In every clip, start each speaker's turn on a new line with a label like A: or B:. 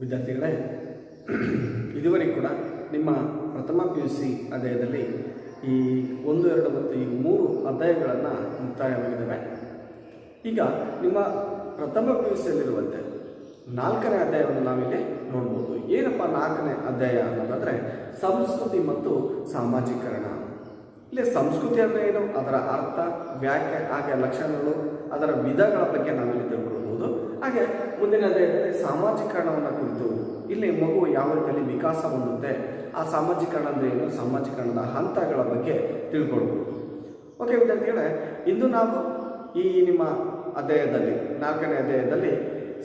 A: ವಿದ್ಯಾರ್ಥಿಗಳೇ ಇದುವರೆಗೂ ಕೂಡ ನಿಮ್ಮ ಪ್ರಥಮ ಪಿ ಯು ಸಿ ಅಧ್ಯಾಯದಲ್ಲಿ ಈ ಒಂದು, ಎರಡು ಮತ್ತು ಈ ಮೂರು ಅಧ್ಯಾಯಗಳನ್ನು ಮುಕ್ತಾಯವಾಗಿದ್ದಾವೆ. ಈಗ ನಿಮ್ಮ ಪ್ರಥಮ ಪಿ ಯು ಸಿಯಲ್ಲಿರುವಂತೆ ನಾಲ್ಕನೇ ಅಧ್ಯಾಯವನ್ನು ನಾವಿಲ್ಲಿ ನೋಡ್ಬೋದು. ಏನಪ್ಪ ನಾಲ್ಕನೇ ಅಧ್ಯಾಯ ಅನ್ನೋದಾದರೆ ಸಂಸ್ಕೃತಿ ಮತ್ತು ಸಾಮಾಜೀಕರಣ. ಇಲ್ಲಿ ಸಂಸ್ಕೃತಿ ಅಂದರೆ ಏನು? ಅದರ ಅರ್ಥ, ವ್ಯಾಖ್ಯೆ, ಹಾಗೆ ಲಕ್ಷಣಗಳು, ಅದರ ವಿಧಗಳ ಬಗ್ಗೆ ನಾವಿಲ್ಲಿ ತಿಳ್ಕೊಳ್ಬೋದು ಹಾಗೆ ಮುಂದಿನ ಸಾಮಾಜೀಕರಣವನ್ನು ಕುರಿತು, ಇಲ್ಲಿ ಮಗು ಯಾವ ರೀತಿಯಲ್ಲಿ ವಿಕಾಸ ಹೊಂದುತ್ತೆ, ಆ ಸಾಮಾಜೀಕರಣ ಅಂದರೆ ಏನು, ಸಾಮಾಜಿಕರಣದ ಹಂತಗಳ ಬಗ್ಗೆ ತಿಳ್ಕೊಳ್ಬೋದು. ಓಕೆ ವಿದ್ಯಾರ್ಥಿಗಳೇ, ಇಂದು ನಾವು ಈ ನಿಮ್ಮ ಅಧ್ಯಾಯದಲ್ಲಿ, ನಾಲ್ಕನೇ ಅಧ್ಯಾಯದಲ್ಲಿ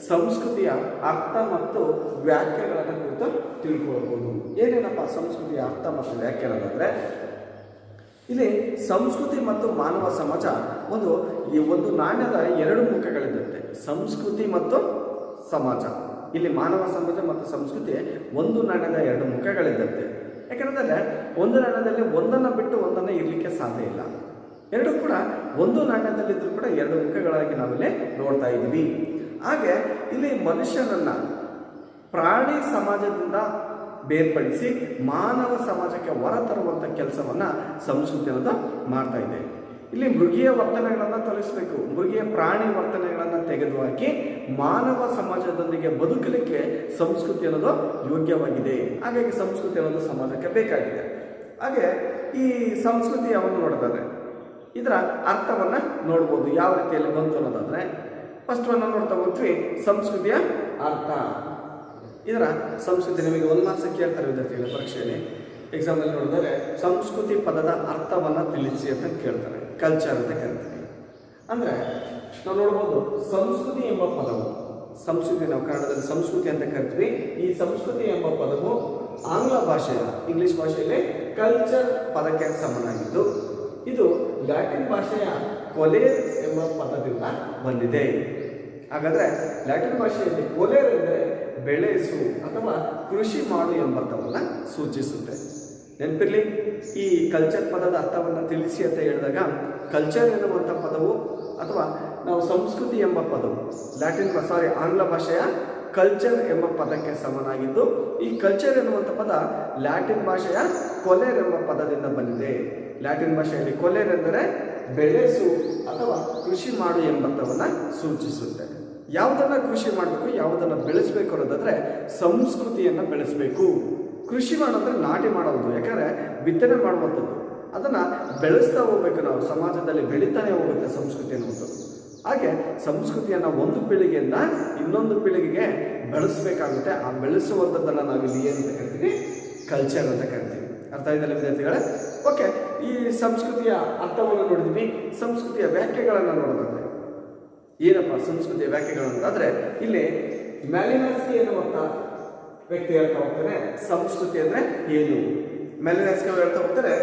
A: ಸಂಸ್ಕೃತಿಯ ಅರ್ಥ ಮತ್ತು ವ್ಯಾಖ್ಯೆಗಳನ್ನು ಕುರಿತು ತಿಳ್ಕೊಳ್ಬೋದು. ಏನೇನಪ್ಪ ಸಂಸ್ಕೃತಿಯ ಅರ್ಥ ಮತ್ತು ವ್ಯಾಖ್ಯೆ ಅನ್ನೋದಾದರೆ ಇಲ್ಲಿ ಸಂಸ್ಕೃತಿ ಮತ್ತು ಮಾನವ ಸಮಾಜ ಒಂದು ಈ ಒಂದು ನಾಣ್ಯದ ಎರಡು ಮುಖಗಳಿದ್ದಂತೆ. ಸಂಸ್ಕೃತಿ ಮತ್ತು ಸಮಾಜ. ಇಲ್ಲಿ ಮಾನವ ಸಮಾಜ ಮತ್ತು ಸಂಸ್ಕೃತಿ ಒಂದು ನಾಣ್ಯದ ಎರಡು ಮುಖಗಳಿದ್ದಂತೆ. ಯಾಕಂದರೆ ಒಂದು ನಾಣ್ಯದಲ್ಲಿ ಒಂದನ್ನು ಬಿಟ್ಟು ಒಂದನ್ನು ಇರಲಿಕ್ಕೆ ಸಾಧ್ಯ ಇಲ್ಲ. ಎರಡು ಕೂಡ ಒಂದು ನಾಣ್ಯದಲ್ಲಿದ್ದರೂ ಕೂಡ ಎರಡು ಮುಖಗಳಾಗಿ ನಾವಿಲ್ಲಿ ನೋಡ್ತಾ ಇದ್ದೀವಿ. ಹಾಗೆ ಇಲ್ಲಿ ಮನುಷ್ಯನನ್ನು ಪ್ರಾಣಿ ಸಮಾಜದಿಂದ ಬೇರ್ಪಡಿಸಿ ಮಾನವ ಸಮಾಜಕ್ಕೆ ಹೊರತರುವಂಥ ಕೆಲಸವನ್ನು ಸಂಸ್ಕೃತಿ ಅನ್ನೋದು ಮಾಡ್ತಾ ಇದೆ. ಇಲ್ಲಿ ಮೃಗೀಯ ವರ್ತನೆಗಳನ್ನು ತೊಲಗಿಸಬೇಕು ಮೃಗೀಯ ಪ್ರಾಣಿ ವರ್ತನೆಗಳನ್ನು ತೆಗೆದುಹಾಕಿ ಮಾನವ ಸಮಾಜದೊಂದಿಗೆ ಬದುಕಲಿಕ್ಕೆ ಸಂಸ್ಕೃತಿ ಅನ್ನೋದು ಯೋಗ್ಯವಾಗಿದೆ. ಹಾಗಾಗಿ ಸಂಸ್ಕೃತಿ ಅನ್ನೋದು ಸಮಾಜಕ್ಕೆ ಬೇಕಾಗಿದೆ. ಹಾಗೆ ಈ ಸಂಸ್ಕೃತಿ ಯಾವನ್ನು ನೋಡ್ತಾರೆ? ಇದರ ಅರ್ಥವನ್ನು ನೋಡ್ಬೋದು. ಯಾವ ರೀತಿಯಲ್ಲಿ ಬಂತು ಅನ್ನೋದಾದರೆ ಫಸ್ಟ್ ಒನ್ನ ನೋಡ್ತಾ ಹೋಗ್ತೀವಿ ಸಂಸ್ಕೃತಿಯ ಅರ್ಥ. ಇದರ ಸಂಸ್ಕೃತಿ ನಿಮಗೆ ಒಂದು ಮಾರ್ಕ್ಸ್ ಕೇಳ್ತಾರೆ ವಿದ್ಯಾರ್ಥಿಗಳ ಪರೀಕ್ಷೆಯಲ್ಲಿ. ಎಕ್ಸಾಮಲ್ಲಿ ನೋಡಿದರೆ ಸಂಸ್ಕೃತಿ ಪದದ ಅರ್ಥವನ್ನು ತಿಳಿಸಿ ಅಂತ ಕೇಳ್ತಾರೆ. ಕಲ್ಚರ್ ಅಂತ ಕರಿತೀವಿ. ಅಂದರೆ ನಾವು ನೋಡ್ಬೋದು ಸಂಸ್ಕೃತಿ ಎಂಬ ಪದವು, ಸಂಸ್ಕೃತಿ ನಾವು ಕನ್ನಡದಲ್ಲಿ ಸಂಸ್ಕೃತಿ ಅಂತ ಕರಿತೀವಿ. ಈ ಸಂಸ್ಕೃತಿ ಎಂಬ ಪದವು ಆಂಗ್ಲ ಭಾಷೆಯ, ಇಂಗ್ಲಿಷ್ ಭಾಷೆಯಲ್ಲಿ ಕಲ್ಚರ್ ಪದಕ್ಕೆ ಸಮನಾಗಿದ್ದು, ಇದು ಲ್ಯಾಟಿನ್ ಭಾಷೆಯ ಕೊಲೇರ್ ಎಂಬ ಪದದಿಂದ ಬಂದಿದೆ. ಹಾಗಾದ್ರೆ ಲ್ಯಾಟಿನ್ ಭಾಷೆಯಲ್ಲಿ ಕೊಲೇರ್ ಎಂದರೆ ಬೆಳೆಸು ಅಥವಾ ಕೃಷಿ ಮಾಡು ಎಂಬರ್ಥವನ್ನು ಸೂಚಿಸುತ್ತೆ. ನೆನಪಿರಲಿ, ಈ ಕಲ್ಚರ್ ಪದದ ಅರ್ಥವನ್ನು ತಿಳಿಸಿ ಅಂತ ಹೇಳಿದಾಗ ಕಲ್ಚರ್ ಎನ್ನುವಂಥ ಪದವು ಅಥವಾ ನಾವು ಸಂಸ್ಕೃತಿ ಎಂಬ ಪದವು ಲ್ಯಾಟಿನ್ ಸಾರಿ ಆಂಗ್ಲ ಭಾಷೆಯ ಕಲ್ಚರ್ ಎಂಬ ಪದಕ್ಕೆ ಸಮನಾಗಿದ್ದು, ಈ ಕಲ್ಚರ್ ಎನ್ನುವಂಥ ಪದ ಲ್ಯಾಟಿನ್ ಭಾಷೆಯ ಕೊಲೆರ್ ಎಂಬ ಪದದಿಂದ ಬಂದಿದೆ. ಲ್ಯಾಟಿನ್ ಭಾಷೆಯಲ್ಲಿ ಕೊಲೆರ್ ಎಂದರೆ ಬೆಳೆಸು ಅಥವಾ ಕೃಷಿ ಮಾಡು ಎಂಬರ್ಥವನ್ನು ಸೂಚಿಸುತ್ತೆ. ಯಾವುದನ್ನ ಕೃಷಿ ಮಾಡಬೇಕು, ಯಾವುದನ್ನು ಬೆಳೆಸಬೇಕು ಅನ್ನೋದಾದರೆ ಸಂಸ್ಕೃತಿಯನ್ನು ಬೆಳೆಸಬೇಕು. ಕೃಷಿ ಮಾಡೋದ್ರೆ ನಾಟಿ ಮಾಡೋದು, ಯಾಕಂದರೆ ಬಿತ್ತನೆ ಮಾಡುವಂಥದ್ದು. ಅದನ್ನು ಬೆಳೆಸ್ತಾ ಹೋಗ್ಬೇಕು ನಾವು, ಸಮಾಜದಲ್ಲಿ ಬೆಳೀತಾನೆ ಹೋಗುತ್ತೆ ಸಂಸ್ಕೃತಿ ಅನ್ನುವಂಥದ್ದು. ಹಾಗೆ ಸಂಸ್ಕೃತಿಯನ್ನು ಒಂದು ಪೀಳಿಗೆಯಿಂದ ಇನ್ನೊಂದು ಪೀಳಿಗೆಗೆ ಬೆಳೆಸಬೇಕಾಗುತ್ತೆ. ಆ ಬೆಳೆಸುವಂಥದ್ದನ್ನು ನಾವಿಲ್ಲಿ ಏನಂತ ಕರಿತೀವಿ? ಕಲ್ಚರ್ ಅಂತ ಕರಿತೀವಿ. ಅರ್ಥ ಇದೆಲ್ಲ ವಿದ್ಯಾರ್ಥಿಗಳೇ? ಓಕೆ ಈ ಸಂಸ್ಕೃತಿಯ ಅರ್ಥವನ್ನು ನೋಡಿದ್ವಿ. ಸಂಸ್ಕೃತಿಯ ವ್ಯಾಖ್ಯೆಗಳನ್ನು ನೋಡೋದಾದ್ರೆ ಏನಪ್ಪ ಸಂಸ್ಕೃತಿಯ ವ್ಯಾಖ್ಯೆಗಳು ಅಂತಂದ್ರೆ ಇಲ್ಲಿ ಮ್ಯಾಲಿನಸ್ಕಿ ಎನ್ನುವಂತ ವ್ಯಕ್ತಿ ಹೇಳ್ತಾ ಹೋಗ್ತಾರೆ ಸಂಸ್ಕೃತಿ ಅಂದ್ರೆ ಏನು? ಮ್ಯಾಲಿನಸ್ಕಿ ಅವರು ಹೇಳ್ತಾ ಹೋಗ್ತಾರೆ,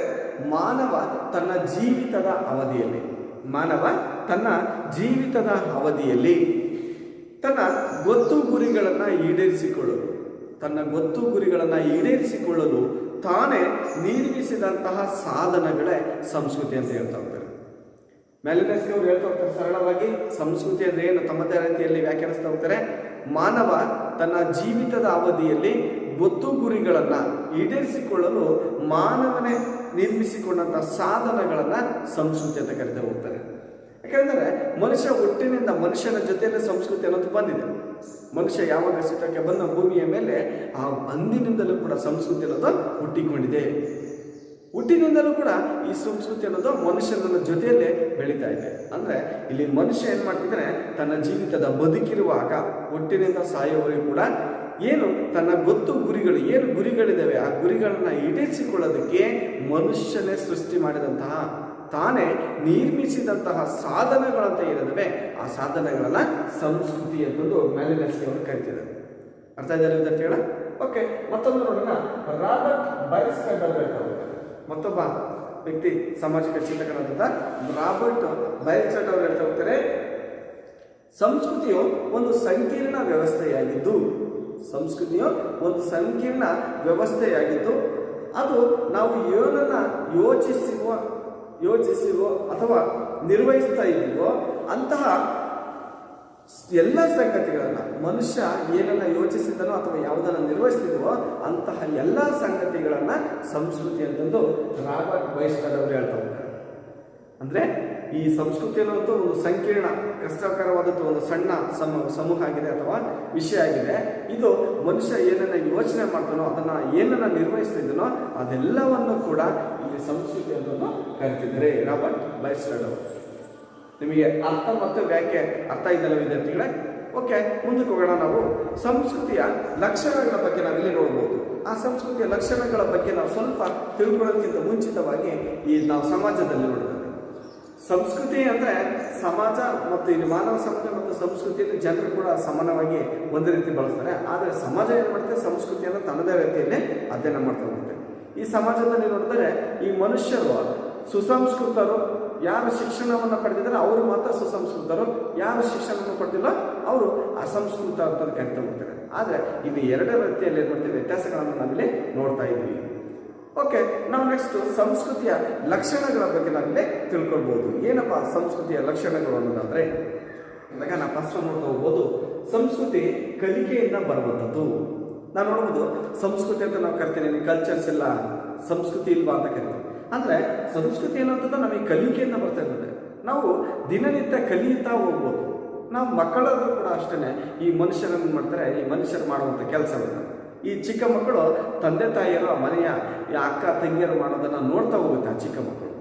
A: ಮಾನವ ತನ್ನ ಜೀವಿತದ ಅವಧಿಯಲ್ಲಿ, ಮಾನವ ತನ್ನ ಜೀವಿತದ ಅವಧಿಯಲ್ಲಿ ತನ್ನ ಗೊತ್ತು ಗುರಿಗಳನ್ನು ಈಡೇರಿಸಿಕೊಳ್ಳಲು, ತನ್ನ ಗೊತ್ತು ಗುರಿಗಳನ್ನು ಈಡೇರಿಸಿಕೊಳ್ಳಲು ತಾನೇ ನಿರ್ಮಿಸಿದಂತಹ ಸಾಧನಗಳೇ ಸಂಸ್ಕೃತಿ ಅಂತ ಹೇಳ್ತಾ ಹೋಗ್ತಾರೆ ಮ್ಯಾಲಿನಸ್ಕಿ ಅವರು ಹೇಳ್ತಾ ಹೋಗ್ತಾರೆ ಸರಳವಾಗಿ, ಸಂಸ್ಕೃತಿ ಅಂದ್ರೆ ಏನು? ತಮ್ಮದೇ ರೀತಿಯಲ್ಲಿ ವ್ಯಾಖ್ಯಾನಿಸ್ತಾ ಹೋಗ್ತಾರೆ, ಮಾನವ ತನ್ನ ಜೀವಿತದ ಅವಧಿಯಲ್ಲಿ ಗೊತ್ತು ಗುರಿಗಳನ್ನು ಈಡೇರಿಸಿಕೊಳ್ಳಲು ಮಾನವನೇ ನಿರ್ಮಿಸಿಕೊಂಡಂಥ ಸಾಧನಗಳನ್ನು ಸಂಸ್ಕೃತಿ ಅಂತ ಕರಿತಾ ಹೋಗ್ತಾರೆ. ಯಾಕೆಂದರೆ ಮನುಷ್ಯ ಹುಟ್ಟಿನಿಂದ ಮನುಷ್ಯನ ಜೊತೆಯಲ್ಲಿ ಸಂಸ್ಕೃತಿ ಅನ್ನೋದು ಬಂದಿದೆ. ಮನುಷ್ಯ ಯಾವಾಗ ಸಿತಕ್ಕೆ ಬಂದ ಭೂಮಿಯ ಮೇಲೆ ಆ ಅಂದಿನಿಂದಲೂ ಕೂಡ ಸಂಸ್ಕೃತಿ ಅನ್ನೋದು ಹುಟ್ಟಿಕೊಂಡಿದೆ. ಹುಟ್ಟಿನಿಂದಲೂ ಕೂಡ ಈ ಸಂಸ್ಕೃತಿ ಅನ್ನೋದು ಮನುಷ್ಯನ ಜೊತೆಯಲ್ಲೇ ಬೆಳೀತಾ ಇದೆ. ಅಂದರೆ ಇಲ್ಲಿ ಮನುಷ್ಯ ಏನು ಮಾಡ್ತಿದ್ರೆ ತನ್ನ ಜೀವಿತದ ಬದುಕಿರುವಾಗ ಹುಟ್ಟಿನಿಂದ ಸಾಯುವವರಿಗೆ ಕೂಡ ಏನು ತನ್ನ ಗೊತ್ತು ಗುರಿಗಳು, ಏನು ಗುರಿಗಳಿದ್ದಾವೆ ಆ ಗುರಿಗಳನ್ನು ಈಡೇರಿಸಿಕೊಳ್ಳೋದಕ್ಕೆ ಮನುಷ್ಯನೇ ಸೃಷ್ಟಿ ಮಾಡಿದಂತಹ, ತಾನೇ ನಿರ್ಮಿಸಿದಂತಹ ಸಾಧನಗಳಂತ ಏನಿದಾವೆ ಆ ಸಾಧನಗಳನ್ನು ಸಂಸ್ಕೃತಿ ಎಂಬುದು ಮ್ಯಾಲಿನಸ್ಕಿ ಅವರು ಕರಿತಿದ್ದಾರೆ ಅರ್ಥ ಇದ್ದಾರೆ ವಿದ್ಯಾರ್ಥಿಗಳ ಓಕೆ ಮತ್ತೊಂದು ನೋಡೋಣ. ರಾಬರ್ಟ್ ಬೈಸ್ಕಂಡರ್ ಬೇಕಾಗುತ್ತೆ ಮತ್ತೊಬ್ಬ ವ್ಯಕ್ತಿ ಸಾಮಾಜಿಕ ಚಿಂತಕರಾದಂಥ ರಾಬರ್ಟ್ ಬಯಲ್ಚಟ್ ಅವರು ಹೇಳ್ತಾ ಹೋಗ್ತಾರೆ, ಸಂಸ್ಕೃತಿಯು ಒಂದು ಸಂಕೀರ್ಣ ವ್ಯವಸ್ಥೆಯಾಗಿದ್ದು, ಸಂಸ್ಕೃತಿಯು ಒಂದು ಸಂಕೀರ್ಣ ವ್ಯವಸ್ಥೆಯಾಗಿದ್ದು, ಅದು ನಾವು ಏನನ್ನ ಯೋಚಿಸುವ ಯೋಚಿಸುವ ಅಥವಾ ನಿರ್ವಹಿಸ್ತಾ ಇದ್ದೀವೋ ಅಂತಹ ಎಲ್ಲ ಸಂಗತಿಗಳನ್ನ ಮನುಷ್ಯ ಏನನ್ನ ಯೋಚಿಸಿದನೋ ಅಥವಾ ಯಾವುದನ್ನ ನಿರ್ವಹಿಸ್ತಿದ್ವೋ ಅಂತಹ ಎಲ್ಲ ಸಂಗತಿಗಳನ್ನ ಸಂಸ್ಕೃತಿ ಅಂತಂದು ರಾಬರ್ಟ್ ವೈಷ್ಣವರು ಅವರು ಹೇಳ್ತಾ ಅಂದ್ರೆ ಈ ಸಂಸ್ಕೃತಿ ಅನ್ನೋದು ಒಂದು ಸಂಕೀರ್ಣ ಕಷ್ಟಕರವಾದದ್ದು ಒಂದು ಸಣ್ಣ ಸಮ, ಸಮೂಹ ಆಗಿದೆ ಅಥವಾ ವಿಷಯ ಆಗಿದೆ. ಇದು ಮನುಷ್ಯ ಏನನ್ನ ಯೋಚನೆ ಮಾಡ್ತಾನೋ ಅದನ್ನ ಏನನ್ನ ನಿರ್ವಹಿಸ್ತಿದ್ದನೋ ಅದೆಲ್ಲವನ್ನು ಕೂಡ ಇಲ್ಲಿ ಸಂಸ್ಕೃತಿ ಅಂತ ಕರಿತಿದ್ದಾರೆ ರಾಬರ್ಟ್ ಬೈಸ್ಟರ್ ಅವರು ನಿಮಗೆ ಅರ್ಥ ಮತ್ತು ವ್ಯಾಖ್ಯೆ ಅರ್ಥ ಇದ್ದಲ್ಲ ವಿದ್ಯಾರ್ಥಿಗಳೇ? ಓಕೆ, ಮುಂದಕ್ಕೆ ಹೋಗೋಣ. ನಾವು ಸಂಸ್ಕೃತಿಯ ಲಕ್ಷಣಗಳ ಬಗ್ಗೆ ನಾವು ಇಲ್ಲಿ ನೋಡ್ಬೋದು. ಆ ಸಂಸ್ಕೃತಿಯ ಲಕ್ಷಣಗಳ ಬಗ್ಗೆ ನಾವು ಸ್ವಲ್ಪ ತಿಳ್ಕೊಳ್ಳೋದಕ್ಕಿಂತ ಮುಂಚಿತವಾಗಿ ಈ ನಾವು ಸಮಾಜದಲ್ಲಿ ನೋಡ್ತೇವೆ. ಸಂಸ್ಕೃತಿ ಅಂದರೆ ಸಮಾಜ ಮತ್ತು ಇಲ್ಲಿ ಮಾನವ ಸಮಾಜ ಮತ್ತು ಸಂಸ್ಕೃತಿಯಲ್ಲಿ ಜನರು ಕೂಡ ಸಮಾನವಾಗಿ ಒಂದೇ ರೀತಿ ಬಳಸ್ತಾರೆ. ಆದರೆ ಸಮಾಜ ಏನು ಮಾಡುತ್ತೆ ಸಂಸ್ಕೃತಿಯನ್ನು ತನ್ನದೇ ರೀತಿಯಲ್ಲಿ ಅಧ್ಯಯನ ಮಾಡ್ತಾ ಹೋಗುತ್ತೆ. ಈ ಸಮಾಜದಲ್ಲಿ ನೋಡಿದರೆ ಈ ಮನುಷ್ಯರು, ಸುಸಂಸ್ಕೃತರು ಯಾರು ಶಿಕ್ಷಣವನ್ನು ಪಡೆದಿದ್ದಾರೆ ಅವರು ಮಾತ್ರ ಸುಸಂಸ್ಕೃತರು, ಯಾರು ಶಿಕ್ಷಣವನ್ನು ಪಡೆದಿಲ್ಲ ಅವರು ಅಸಂಸ್ಕೃತ ಅಂತ ಕರಿತಾ ಹೋಗ್ತಾರೆ. ಆದರೆ ಇದು ಎರಡರ ರೀತಿಯಲ್ಲಿ ಏನು ಮಾಡ್ತೀವಿ ವ್ಯತ್ಯಾಸಗಳನ್ನು ನಾವಿಲ್ಲಿ ನೋಡ್ತಾ ಇದ್ದೀವಿ. ಓಕೆ ನಾವು ನೆಕ್ಸ್ಟ್ ಸಂಸ್ಕೃತಿಯ ಲಕ್ಷಣಗಳ ಬಗ್ಗೆ ನಾವಿಲ್ಲಿ ತಿಳ್ಕೊಳ್ಬೋದು. ಏನಪ್ಪ ಸಂಸ್ಕೃತಿಯ ಲಕ್ಷಣಗಳು ಅನ್ನೋದಾದರೆ? ಇವಾಗ ನಾವು ಫಸ್ಟ್ ನೋಡ್ತಾ ಹೋಗ್ಬೋದು. ಸಂಸ್ಕೃತಿ ಕಲಿಕೆಯಿಂದ ಬರುವಂಥದ್ದು. ನಾವು ನೋಡ್ಬೋದು ಸಂಸ್ಕೃತಿ ಅಂತ ನಾವು ಕರಿತೀವಿ ಕಲ್ಚರ್ಸ್ ಇಲ್ಲ ಸಂಸ್ಕೃತಿ ಇಲ್ವಾ ಅಂತ ಕರಿತೀವಿ. ಅಂದ್ರೆ ಸಂಸ್ಕೃತಿ ಅನ್ನೋಂಥದ್ದು ನಮಗೆ ಕಲಿಕೆಯಿಂದ ಬರ್ತಾ ಇರ್ತದೆ ನಾವು ದಿನನಿತ್ಯ ಕಲಿಯುತ್ತಾ ಹೋಗ್ಬೋದು. ನಾವು ಮಕ್ಕಳಾದರೂ ಕೂಡ ಅಷ್ಟೇ ಈ ಮನುಷ್ಯರನ್ನು ಮಾಡ್ತಾರೆ, ಈ ಮನುಷ್ಯರು ಮಾಡುವಂಥ ಕೆಲಸವನ್ನು ಈ ಚಿಕ್ಕ ಮಕ್ಕಳು ತಂದೆ ತಾಯಿಯರು, ಆ ಮನೆಯ ಈ ಅಕ್ಕ ತಂಗಿಯರು ಮಾಡೋದನ್ನ ನೋಡ್ತಾ ಹೋಗುತ್ತೆ ಆ ಚಿಕ್ಕ ಮಕ್ಕಳು.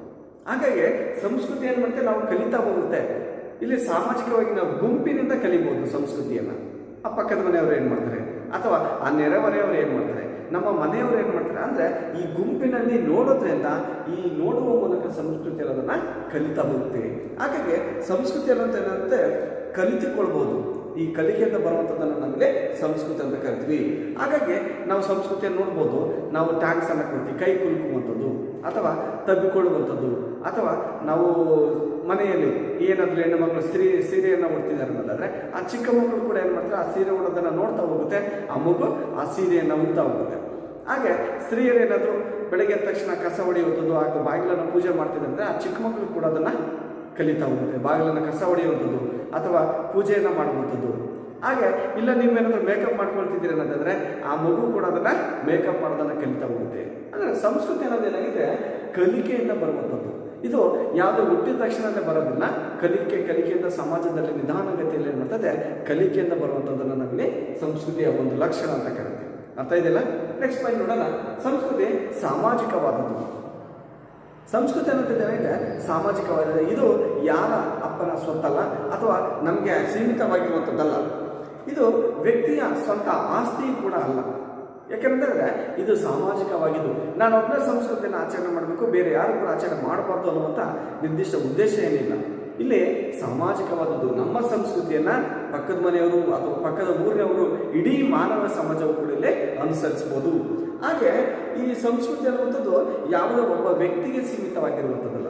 A: ಹಾಗಾಗಿ ಸಂಸ್ಕೃತಿ ಏನು ಮಾಡುತ್ತೆ ನಾವು ಕಲಿತಾ ಹೋಗುತ್ತೆ. ಇಲ್ಲಿ ಸಾಮಾಜಿಕವಾಗಿ ನಾವು ಗುಂಪಿನಿಂದ ಕಲಿಬಹುದು ಸಂಸ್ಕೃತಿಯನ್ನ. ಆ ಪಕ್ಕದ ಮನೆಯವರು ಏನು ಮಾಡ್ತಾರೆ, ಅಥವಾ ಆ ನೆರೆಹೊರೆಯವರು ಏನು ಮಾಡ್ತಾರೆ ನಮ್ಮ ಮನೆಯವರು ಏನು ಮಾಡ್ತಾರೆ ಅಂದರೆ ಈ ಗುಂಪಿನಲ್ಲಿ ನೋಡೋದ್ರಿಂದ ಈ ನೋಡುವ ಮೂಲಕ ಸಂಸ್ಕೃತಿ ಅನ್ನೋದನ್ನು ಕಲಿತಾ ಹೋಗ್ತೀವಿ ಹಾಗಾಗಿ ಸಂಸ್ಕೃತಿ ಅನ್ನೋದು ಏನಂತೆ ಕಲಿತುಕೊಳ್ಬೋದು. ಈ ಕಲಿಕೆಯಿಂದ ಬರುವಂಥದ್ದನ್ನು ನಮಗೆ ಸಂಸ್ಕೃತಿ ಅಂತ ಕರಿತೀವಿ. ಹಾಗಾಗಿ ನಾವು ಸಂಸ್ಕೃತಿಯನ್ನು ನೋಡ್ಬೋದು. ನಾವು ಟ್ಯಾಕ್ಸ್ ಅನ್ನು ಕೊಡ್ತೀವಿ. ಕೈ ಕುಲುಕುವಂಥದ್ದು ಅಥವಾ ತಬ್ಬಿಕೊಳ್ಳುವಂಥದ್ದು. ಅಥವಾ ನಾವು ಮನೆಯಲ್ಲಿ ಏನಾದರೂ ಹೆಣ್ಣು ಮಕ್ಕಳು ಸೀರೆ ಸೀರೆಯನ್ನು ಉಡ್ತಿದ್ದಾರೆ ಅನ್ನೋದಾದರೆ, ಆ ಚಿಕ್ಕ ಮಕ್ಕಳು ಕೂಡ ಏನು ಮಾಡ್ತಾರೆ? ಆ ಸೀರೆ ಉಡೋದನ್ನು ನೋಡ್ತಾ ಹೋಗುತ್ತೆ. ಆ ಮಗು ಆ ಸೀರೆಯನ್ನು ಉಡ್ತಾ ಹೋಗುತ್ತೆ. ಹಾಗೆ ಸ್ತ್ರೀಯರು ಏನಾದರೂ ಬೆಳಗ್ಗೆ ತಕ್ಷಣ ಕಸ ಹೊಡೆಯುವಂಥದ್ದು ಹಾಗೂ ಬಾಗಿಲನ್ನು ಪೂಜೆ ಮಾಡ್ತಿದ್ರೆ ಅಂದರೆ ಆ ಚಿಕ್ಕ ಮಕ್ಕಳು ಕೂಡ ಅದನ್ನು ಕಲಿತಾ ಹೋಗುತ್ತೆ. ಬಾಗಿಲನ್ನು ಕಸ ಹೊಡೆಯುವಂಥದ್ದು ಅಥವಾ ಪೂಜೆಯನ್ನು ಮಾಡುವಂಥದ್ದು. ಹಾಗೆ ಇಲ್ಲ ನೀವೇನಾದರೂ ಮೇಕಪ್ ಮಾಡ್ಕೊಳ್ತಿದ್ದೀರಿ ಅನ್ನೋದಾದರೆ ಆ ಮಗು ಕೂಡ ಅದನ್ನು ಮೇಕಪ್ ಮಾಡೋದನ್ನು ಕಲಿತಾ ಹೋಗುತ್ತೆ. ಅಂದರೆ ಸಂಸ್ಕೃತಿ ಅನ್ನೋದು ಏನಾಗಿದೆ? ಕಲಿಕೆಯಿಂದ ಬರುವಂಥದ್ದು. ಇದು ಯಾವುದೇ ಹುಟ್ಟಿದ ತಕ್ಷಣನೇ ಬರೋದಿಲ್ಲ. ಕಲಿಕೆ, ಕಲಿಕೆಯಿಂದ ಸಮಾಜದಲ್ಲಿ ನಿಧಾನಗತಿಯಲ್ಲಿ ಏನು ಮಾಡ್ತದೆ? ಕಲಿಕೆಯಿಂದ ಬರುವಂಥದ್ದನ್ನು ನಮಗೆ ಸಂಸ್ಕೃತಿಯ ಒಂದು ಲಕ್ಷಣ ಅಂತ ಕರಿತೀವಿ. ಅರ್ಥ ಇದೆಯಲ್ಲ ನೆಕ್ಸ್ಟ್ ಪಾಯಿಂಟ್ ನೋಡೋಣ. ಸಂಸ್ಕೃತಿ ಸಾಮಾಜಿಕವಾದದ್ದು. ಸಂಸ್ಕೃತಿ ಅನ್ನೋದು ಏನಿದೆ ಸಾಮಾಜಿಕವಾದ ಇದು ಯಾರ ಅಪ್ಪನ ಸ್ವತ್ತಲ್ಲ ಅಥವಾ ನಮಗೆ ಸೀಮಿತವಾಗಿರುವಂಥದ್ದಲ್ಲ ಇದು ವ್ಯಕ್ತಿಯ ಸ್ವಂತ ಆಸ್ತಿ ಕೂಡ ಅಲ್ಲ. ಯಾಕೆಂದರೆ ಇದು ಸಾಮಾಜಿಕವಾಗಿದ್ದು, ನಾನು ಒಬ್ಬನೇ ಸಂಸ್ಕೃತಿಯನ್ನು ಆಚರಣೆ ಮಾಡಬೇಕು, ಬೇರೆ ಯಾರು ಕೂಡ ಆಚರಣೆ ಮಾಡಬಾರ್ದು ಅನ್ನುವಂಥ ನಿರ್ದಿಷ್ಟ ಉದ್ದೇಶ ಏನಿಲ್ಲ. ಇಲ್ಲಿ ಸಾಮಾಜಿಕವಾದದ್ದು ನಮ್ಮ ಸಂಸ್ಕೃತಿಯನ್ನ ಪಕ್ಕದ ಮನೆಯವರು ಅಥವಾ ಪಕ್ಕದ ಊರಿನವರು, ಇಡೀ ಮಾನವ ಸಮಾಜವು ಕೂಡ ಇಲ್ಲಿ ಅನುಸರಿಸಬಹುದು ಹಾಗೆ ಈ ಸಂಸ್ಕೃತಿ ಅನ್ನುವಂಥದ್ದು ಯಾವುದೋ ಒಬ್ಬ ವ್ಯಕ್ತಿಗೆ ಸೀಮಿತವಾಗಿರುವಂಥದ್ದಲ್ಲ.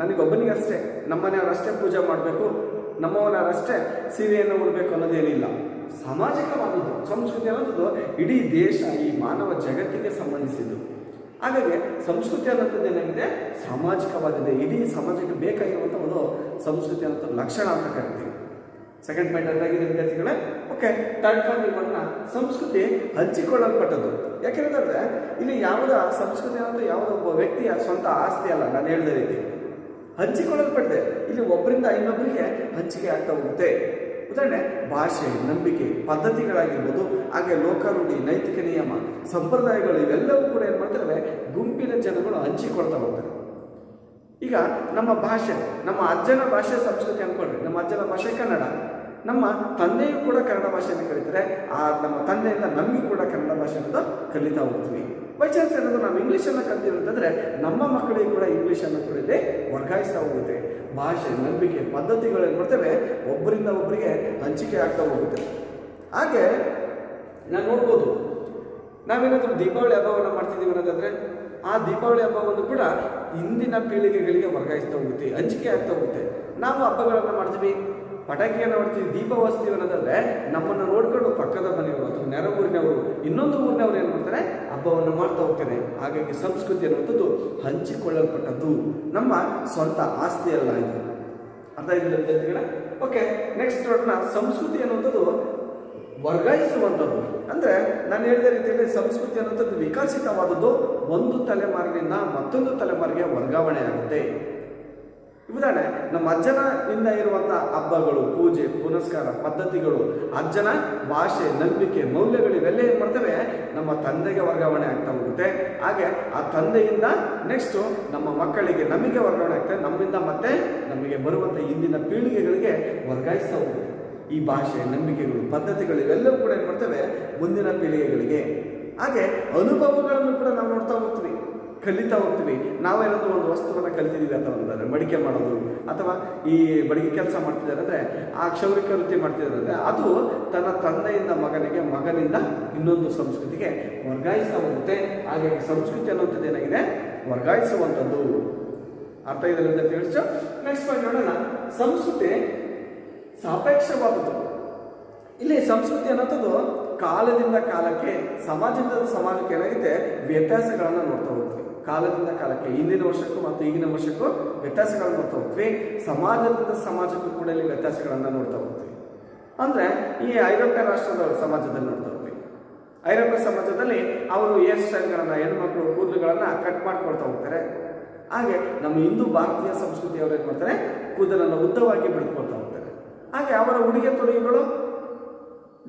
A: ನನಗೊಬ್ಬನಿಗಷ್ಟೇ ನಮ್ಮನೆಯವರಷ್ಟೇ ಪೂಜೆ ಮಾಡಬೇಕು ನಮ್ಮವನವರಷ್ಟೇ ಸೀರೆಯನ್ನು ಉಡಬೇಕು ಅನ್ನೋದೇನಿಲ್ಲ. ಸಾಮಾಜಿಕವಾದದ್ದು ಸಂಸ್ಕೃತಿ ಅನ್ನೋದು ಇಡೀ ದೇಶ, ಈ ಮಾನವ ಜಗತ್ತಿಗೆ ಸಂಬಂಧಿಸಿದ್ದು. ಹಾಗಾಗಿ ಸಂಸ್ಕೃತಿ ಅನ್ನೋಂಥದ್ದು ಏನಾಗಿದೆ? ಸಾಮಾಜಿಕವಾದದ್ದು ಇಡೀ ಸಮಾಜಕ್ಕೆ ಬೇಕಾಗಿರುವಂಥ ಒಂದು ಸಂಸ್ಕೃತಿ ಅನ್ನೋದು ಲಕ್ಷಣ ಅಂತ ಕರಿತೀವಿ. ಸೆಕೆಂಡ್ ಪಾಯಿಂಟ್ ಅದಾಗಿದೆ ವಿದ್ಯಾರ್ಥಿಗಳೇ. ಓಕೆ ಥರ್ಡ್ ಪಾಯಿಂಟ್ ಬಣ್ಣ ಸಂಸ್ಕೃತಿ ಹಂಚಿಕೊಳ್ಳಲ್ಪಟ್ಟದ್ದು. ಯಾಕೆಂದ್ರೆ ಇಲ್ಲಿ ಯಾವುದ ಸಂಸ್ಕೃತಿ ಅನ್ನೋದು ಯಾವುದೋ ಒಬ್ಬ ವ್ಯಕ್ತಿಯ ಸ್ವಂತ ಆಸ್ತಿ ಅಲ್ಲ, ನಾನು ಹೇಳಿದ ರೀತಿ. ಹಂಚಿಕೊಳ್ಳಲ್ಪಟ್ಟಿದೆ. ಇಲ್ಲಿ ಒಬ್ಬರಿಂದ ಇನ್ನೊಬ್ಬರಿಗೆ ಹಂಚಿಕೆ ಆಗ್ತಾ ಹೋಗುತ್ತೆ. ಉದಾಹರಣೆ, ಭಾಷೆ, ನಂಬಿಕೆ, ಪದ್ಧತಿಗಳಾಗಿರ್ಬೋದು, ಹಾಗೆ ಲೋಕಾರೂಢಿ, ನೈತಿಕ ನಿಯಮ, ಸಂಪ್ರದಾಯಗಳು ಇವೆಲ್ಲವೂ ಕೂಡ ಏನು ಮಾಡ್ತಾರೆ ಗುಂಪಿನ ಜನಗಳು ಹಂಚಿಕೊಳ್ತಾ ಹೋಗ್ತಾರೆ ಈಗ ನಮ್ಮ ಭಾಷೆ, ನಮ್ಮ ಅಜ್ಜನ ಭಾಷೆ ಸಂಸ್ಕೃತಿ ಅನ್ಕೊಳ್ರಿ ನಮ್ಮ ಅಜ್ಜನ ಭಾಷೆ ಕನ್ನಡ. ನಮ್ಮ ತಂದೆಯೂ ಕೂಡ ಕನ್ನಡ ಭಾಷೆಯನ್ನು ಕಲಿತರೆ, ಆ ನಮ್ಮ ತಂದೆಯಿಂದ ನಮಗೂ ಕೂಡ ಕನ್ನಡ ಭಾಷೆ ಅನ್ನೋದು ಕಲಿತಾ ಹೋಗ್ತೀವಿ. ಬೈ ಚಾನ್ಸ್ ಏನಾದರೂ ನಾವು ಇಂಗ್ಲೀಷನ್ನು ಕಲಿತೀವಿ ಅಂತಂದರೆ ನಮ್ಮ ಮಕ್ಕಳಿಗೆ ಕೂಡ ಇಂಗ್ಲೀಷನ್ನು ಕೂಡ ಇಲ್ಲಿ ವರ್ಗಾಯಿಸ್ತಾ ಹೋಗುತ್ತೆ. ಭಾಷೆ ನಂಬಿಕೆ ಪದ್ಧತಿಗಳೇನು ಮಾಡ್ತೇವೆ? ಒಬ್ಬರಿಂದ ಒಬ್ಬರಿಗೆ ಹಂಚಿಕೆ ಆಗ್ತಾ ಹೋಗುತ್ತೆ. ಹಾಗೆ ನಾನು ನೋಡ್ಬೋದು. ನಾವೇನಾದರೂ ದೀಪಾವಳಿ ಹಬ್ಬವನ್ನು ಮಾಡ್ತಿದ್ದೀವಿ ಅನ್ನೋದಾದರೆ, ಆ ದೀಪಾವಳಿ ಹಬ್ಬವನ್ನು ಕೂಡ ಇಂದಿನ ಪೀಳಿಗೆಗಳಿಗೆ ವರ್ಗಾಯಿಸ್ತಾ ಹೋಗುತ್ತೆ, ಹಂಚಿಕೆ ಆಗ್ತಾ ಹೋಗುತ್ತೆ. ನಾವು ಹಬ್ಬಗಳನ್ನು ಮಾಡ್ತೀವಿ. ಪಟಾಕಿಯನ್ನು ಹೊಡ್ತೀವಿ, ದೀಪ ಹೊಸ್ತೀವಿ ಅನ್ನೋದಾದ್ರೆ ನಮ್ಮನ್ನು ನೋಡ್ಕೊಂಡು ಪಕ್ಕದ ಮನೆಯವರು ಅಥವಾ ನೆರ ಊರಿನವರು ಇನ್ನೊಂದು ಊರಿನವರು ಏನು ಮಾಡ್ತಾರೆ? ಹಬ್ಬವನ್ನು ಮಾಡ್ತಾ ಹೋಗ್ತಾರೆ. ಹಾಗಾಗಿ ಸಂಸ್ಕೃತಿ ಅನ್ನುವಂಥದ್ದು ಹಂಚಿಕೊಳ್ಳಲ್ಪಟ್ಟದ್ದು. ನಮ್ಮ ಸ್ವಂತ ಆಸ್ತಿ ಅಲ್ಲ ಇದು. ಅರ್ಥ ವಿದ್ಯಾರ್ಥಿಗಳೇ? ಓಕೆ ನೆಕ್ಸ್ಟ್ ನೋಡೋಣ. ಸಂಸ್ಕೃತಿ ಅನ್ನುವಂಥದ್ದು ವರ್ಗಾಯಿಸುವಂಥದ್ದು. ಅಂದರೆ ನಾನು ಹೇಳಿದ ರೀತಿಯಲ್ಲಿ ಸಂಸ್ಕೃತಿ ಅನ್ನುವಂಥದ್ದು ವಿಕಸಿತವಾದದ್ದು ಒಂದು ತಲೆಮಾರಿನಿಂದ ಮತ್ತೊಂದು ತಲೆಮಾರಿಗೆ ವರ್ಗಾವಣೆ ಆಗುತ್ತೆ. ಉದಾಹರಣೆ, ನಮ್ಮ ಅಜ್ಜನಿಂದ ಇರುವಂತಹ ಹಬ್ಬಗಳು, ಪೂಜೆ, ಪುನಸ್ಕಾರ, ಪದ್ಧತಿಗಳು, ಅಜ್ಜನ ಭಾಷೆ, ನಂಬಿಕೆ, ಮೌಲ್ಯಗಳು ಇವೆಲ್ಲ ಏನ್ ಮಾಡ್ತವೆ? ನಮ್ಮ ತಂದೆಗೆ ವರ್ಗಾವಣೆ ಆಗ್ತಾ ಹೋಗುತ್ತೆ. ಹಾಗೆ ಆ ತಂದೆಯಿಂದ ನೆಕ್ಸ್ಟ್ ನಮ್ಮ ಮಕ್ಕಳಿಗೆ ನಮಗೆ ವರ್ಗಾವಣೆ ಆಗ್ತದೆ, ನಮ್ಮಿಂದ ಮತ್ತೆ ನಮಗೆ ಬರುವಂತ ಇಂದಿನ ಪೀಳಿಗೆಗಳಿಗೆ ವರ್ಗಾಯಿಸ್ತಾ ಹೋಗುತ್ತೆ. ಈ ಭಾಷೆ, ನಂಬಿಕೆಗಳು, ಪದ್ಧತಿಗಳು ಇವೆಲ್ಲವೂ ಕೂಡ ಏನ್ ಮಾಡ್ತವೆ? ಮುಂದಿನ ಪೀಳಿಗೆಗಳಿಗೆ. ಹಾಗೆ ಅನುಭವಗಳನ್ನು ಕೂಡ ನಾವು ನೋಡ್ತಾ ಹೋಗ್ತೀವಿ. ಕಲಿತಾ ಹೋಗ್ತೀವಿ. ನಾವೇನಾದರೂ ಒಂದು ವಸ್ತುವನ್ನು ಕಲಿತಿದ್ದೀವಿ ಅಂತ ಅಂದರೆ ಮಡಿಕೆ ಮಾಡೋದು ಅಥವಾ ಈ ಬಡಿಗೆ ಕೆಲಸ ಮಾಡ್ತಿದ್ದಾರೆ ಅಂದರೆ ಆ ಕ್ಷೌರಿಕ ವೃತ್ತಿ ಮಾಡ್ತಿದ್ದಾರೆ ಅದು ತನ್ನ ತಂದೆಯಿಂದ ಮಗನಿಗೆ ಮಗನಿಂದ ಇನ್ನೊಂದು ಸಂಸ್ಕೃತಿಗೆ ವರ್ಗಾಯಿಸ್ತಾ ಹೋಗುತ್ತೆ. ಹಾಗೆ ಸಂಸ್ಕೃತಿ ಅನ್ನುವಂಥದ್ದು ಏನಾಗಿದೆ? ವರ್ಗಾಯಿಸುವಂಥದ್ದು. ಅರ್ಥ ಇದರಿಂದ ಅಂತ ತಿಳಿಸು ನೆಕ್ಸ್ಟ್ ಪಾಯಿಂಟ್ ನೋಡೋಣ. ಸಂಸ್ಕೃತಿ ಸಾಪೇಕ್ಷವಾದದ್ದು. ಇಲ್ಲಿ ಸಂಸ್ಕೃತಿ ಅನ್ನೋದು ಕಾಲದಿಂದ ಕಾಲಕ್ಕೆ, ಸಮಾಜದಿಂದ ಸಮಾಜಕ್ಕೆ ಏನಾಗಿದೆ ವ್ಯತ್ಯಾಸಗಳನ್ನು ನೋಡ್ತಾ ಹೋಗ್ತೀವಿ. ಕಾಲದಿಂದ ಕಾಲಕ್ಕೆ, ಹಿಂದಿನ ವರ್ಷಕ್ಕೂ ಮತ್ತು ಈಗಿನ ವರ್ಷಕ್ಕೂ ವ್ಯತ್ಯಾಸಗಳನ್ನು ನೋಡ್ತಾ ಹೋಗ್ತೀವಿ. ಸಮಾಜದಿಂದ ಸಮಾಜಕ್ಕೂ ಕೂಡ ಇಲ್ಲಿ ವ್ಯತ್ಯಾಸಗಳನ್ನು ನೋಡ್ತಾ ಹೋಗ್ತೀವಿ. ಅಂದರೆ ಈ ಐರೋಪ್ಯ ರಾಷ್ಟ್ರದ ಸಮಾಜದಲ್ಲಿ ನೋಡ್ತಾ ಹೋಗ್ತೀವಿ. ಐರೋಪ್ಯ ಸಮಾಜದಲ್ಲಿ ಅವರು ಹೇರ್ ಸ್ಟೈಲ್ಗಳನ್ನು ಹೆಣ್ಮಕ್ಳು ಕೂದಲುಗಳನ್ನು ಕಟ್ ಮಾಡ್ಕೊಳ್ತಾ ಹೋಗ್ತಾರೆ. ಹಾಗೆ ನಮ್ಮ ಹಿಂದೂ ಭಾರತೀಯ ಸಂಸ್ಕೃತಿಯವರು ಏನು ಮಾಡ್ತಾರೆ? ಕೂದಲನ್ನು ಉದ್ದವಾಗಿ ಬೆಳ್ಕೊಳ್ತಾ ಹೋಗ್ತಾರೆ. ಹಾಗೆ ಅವರ ಉಡುಗೆ ತೊಡುಗೆಗಳು,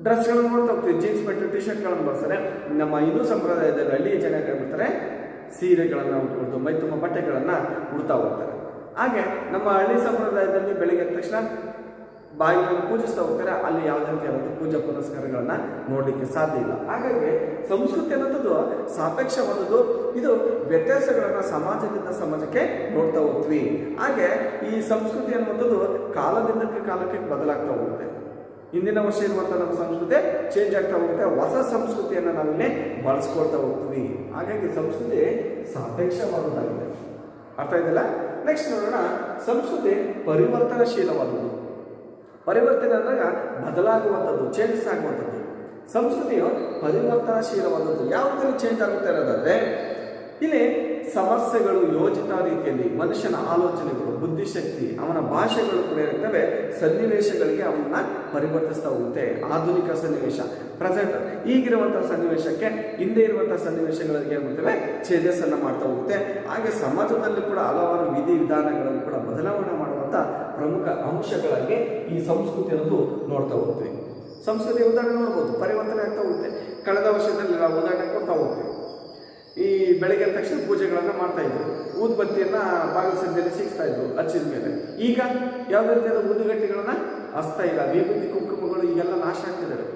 A: ಡ್ರೆಸ್ಗಳನ್ನು ನೋಡ್ತಾ ಹೋಗ್ತೀವಿ. ಜೀನ್ಸ್ ಪ್ಯಾಂಟು ಟಿ ಶರ್ಟ್ಗಳನ್ನು ಬಳಸ್ತಾರೆ. ನಮ್ಮ ಹಿಂದೂ ಸಂಪ್ರದಾಯದಲ್ಲಿ ಹಳ್ಳಿಯ ಜನ ಏನು ಮಾಡ್ತಾರೆ? ಸೀರೆಗಳನ್ನು ಉಟ್ಕೊಳ್ತು ಮೈ ತುಂಬ ಬಟ್ಟೆಗಳನ್ನು ಉಡ್ತಾ ಹೋಗ್ತಾರೆ. ಹಾಗೆ ನಮ್ಮ ಹಳ್ಳಿ ಸಂಪ್ರದಾಯದಲ್ಲಿ ಬೆಳಗ್ಗೆ ತಕ್ಷಣ ಬಾಯಿಗಳನ್ನು ಪೂಜಿಸ್ತಾ ಹೋಗ್ತಾರೆ. ಅಲ್ಲಿ ಯಾವುದೇ ರೀತಿಯಾದಂಥ ಪೂಜಾ ಪುರಸ್ಕಾರಗಳನ್ನು ನೋಡಲಿಕ್ಕೆ ಸಾಧ್ಯ ಇಲ್ಲ. ಹಾಗಾಗಿ ಸಂಸ್ಕೃತಿ ಅನ್ನೋದು ಸಾಪೇಕ್ಷವಾದದ್ದು. ಇದು ವ್ಯತ್ಯಾಸಗಳನ್ನು ಸಮಾಜದಿಂದ ಸಮಾಜಕ್ಕೆ ನೋಡ್ತಾ ಹೋಗ್ತೀವಿ. ಹಾಗೆ ಈ ಸಂಸ್ಕೃತಿ ಅನ್ನುವಂಥದ್ದು ಕಾಲದಿಂದ ಕಾಲಕ್ಕೆ ಬದಲಾಗ್ತಾ ಹೋಗುತ್ತೆ. ಹಿಂದಿನ ವರ್ಷ ಇರುವಂಥ ನಮ್ಮ ಸಂಸ್ಕೃತಿ ಚೇಂಜ್ ಆಗ್ತಾ ಹೋಗುತ್ತೆ. ಹೊಸ ಸಂಸ್ಕೃತಿಯನ್ನು ನಾವಿಲ್ಲಿ ಬಳಸ್ಕೊಳ್ತಾ ಹೋಗ್ತೀವಿ. ಹಾಗಾಗಿ ಸಂಸ್ಕೃತಿ ಸಾಪೇಕ್ಷವಾದದ್ದಾಗಿದೆ. ಅರ್ಥ ಇದೆಯಲ್ಲ ನೆಕ್ಸ್ಟ್ ನೋಡೋಣ. ಸಂಸ್ಕೃತಿ ಪರಿವರ್ತನಶೀಲವಾದದ್ದು. ಪರಿವರ್ತನೆ ಅಂದಾಗ ಬದಲಾಗುವಂಥದ್ದು ಚೇಂಜಸ್ ಆಗುವಂಥದ್ದು. ಸಂಸ್ಕೃತಿಯು ಪರಿವರ್ತನಶೀಲವಾದದ್ದು. ಯಾವ ರೀತಿ ಚೇಂಜ್ ಆಗುತ್ತೆ ಅನ್ನೋದಾದ್ರೆ, ಇಲ್ಲಿ ಸಮಸ್ಯೆಗಳು ಯೋಜಿತ ರೀತಿಯಲ್ಲಿ, ಮನುಷ್ಯನ ಆಲೋಚನೆಗಳು, ಬುದ್ಧಿಶಕ್ತಿ, ಅವನ ಭಾಷೆಗಳು ಕೂಡ ಇರ್ತವೆ. ಸನ್ನಿವೇಶಗಳಿಗೆ ಅವನ್ನ ಪರಿವರ್ತಿಸ್ತಾ ಹೋಗುತ್ತೆ. ಆಧುನಿಕ ಸನ್ನಿವೇಶ ಪ್ರೆಸೆಂಟ್ ಈಗಿರುವಂತಹ ಸನ್ನಿವೇಶಕ್ಕೆ, ಹಿಂದೆ ಇರುವಂತಹ ಸನ್ನಿವೇಶಗಳಿಗೆ ಏನಾಗುತ್ತವೆ ಚೇಂಜಸ್ ಅನ್ನ ಮಾಡ್ತಾ ಹೋಗುತ್ತೆ. ಹಾಗೆ ಸಮಾಜದಲ್ಲಿ ಕೂಡ ಹಲವಾರು ವಿಧಿ ವಿಧಾನಗಳನ್ನು ಕೂಡ ಬದಲಾವಣೆ ಮಾಡುವಂತ ಪ್ರಮುಖ ಅಂಶಗಳಾಗಿ ಈ ಸಂಸ್ಕೃತಿ ಅನ್ನೋದು ನೋಡ್ತಾ ಹೋಗ್ತೀವಿ. ಸಂಸ್ಕೃತಿ ಉದಾಹರಣೆ ನೋಡ್ಬೋದು. ಪರಿವರ್ತನೆ ಆಗ್ತಾ ಹೋಗುತ್ತೆ. ಕಳೆದ ವರ್ಷದಲ್ಲಿ ನಾವು ಉದಾಹರಣೆ ಕೊಡ್ತಾ ಹೋಗ್ತೀವಿ. ಈ ಬೆಳಗ್ಗೆ ತಕ್ಷಣ ಪೂಜೆಗಳನ್ನು ಮಾಡ್ತಾ ಇದ್ರು. ಊದ್ಬತ್ತಿಯನ್ನ ಬಾಗಿಲು ಸಂಜೆಯಲ್ಲಿ ಸಿಗ್ತಾ ಇದ್ರು ಹಚ್ಚಿದ ಮೇಲೆ. ಈಗ ಯಾವುದೇ ರೀತಿಯಾದ ಊದುಗಟ್ಟಿಗಳನ್ನ ಹಚ್ತಾ ಇಲ್ಲ. ವಿಭೂತಿ ಕುಂಕುಮಗಳು ಈಗೆಲ್ಲ ನಾಶ ಆಗ್ತಿದ್ದಾರೆ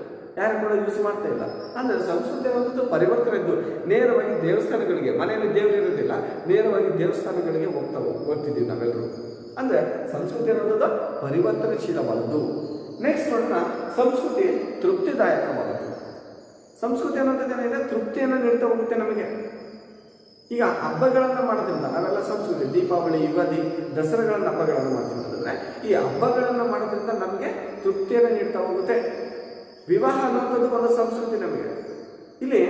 A: ಯಾರು ಕೂಡ ಯೂಸ್ ಮಾಡ್ತಾ ಇಲ್ಲ. ಅಂದರೆ ಸಂಸ್ಕೃತಿ ಅನ್ನೋದು ಪರಿವರ್ತನೆ ಇದ್ದು ನೇರವಾಗಿ ದೇವಸ್ಥಾನಗಳಿಗೆ, ಮನೆಯಲ್ಲಿ ದೇವರು ಇರೋದಿಲ್ಲ, ನೇರವಾಗಿ ದೇವಸ್ಥಾನಗಳಿಗೆ ಹೋಗ್ತಾ ಹೋಗ್ತಿದ್ದೀವಿ ನಾವೆಲ್ಲರೂ ಅಂದರೆ ಸಂಸ್ಕೃತಿ ಅನ್ನೋದು ಪರಿವರ್ತನಶೀಲವಾದದ್ದು. ನೆಕ್ಸ್ಟ್ ನೋಡೋಣ ಸಂಸ್ಕೃತಿ ತೃಪ್ತಿದಾಯಕವಾದದ್ದು. ಸಂಸ್ಕೃತಿ ಅನ್ನೋದು ಏನಿದೆ ತೃಪ್ತಿಯನ್ನು ನೀಡ್ತಾ ಹೋಗುತ್ತೆ ನಮಗೆ. ಈಗ ಹಬ್ಬಗಳನ್ನು ಮಾಡೋದ್ರಿಂದ, ನಾವೆಲ್ಲ ಸಂಸ್ಕೃತಿ, ದೀಪಾವಳಿ, ಯುಗಾದಿ, ದಸರಾಗಳನ್ನ ಹಬ್ಬಗಳನ್ನು ಮಾಡ್ತೀವಿ ಈ ಹಬ್ಬಗಳನ್ನು ಮಾಡೋದ್ರಿಂದ ನಮಗೆ ತೃಪ್ತಿಯನ್ನು ನೀಡ್ತಾ ಹೋಗುತ್ತೆ. ವಿವಾಹ ಅನ್ನೋದು ಒಂದು ಸಂಸ್ಕೃತಿ ನಮಗೆ. ಇಲ್ಲಿ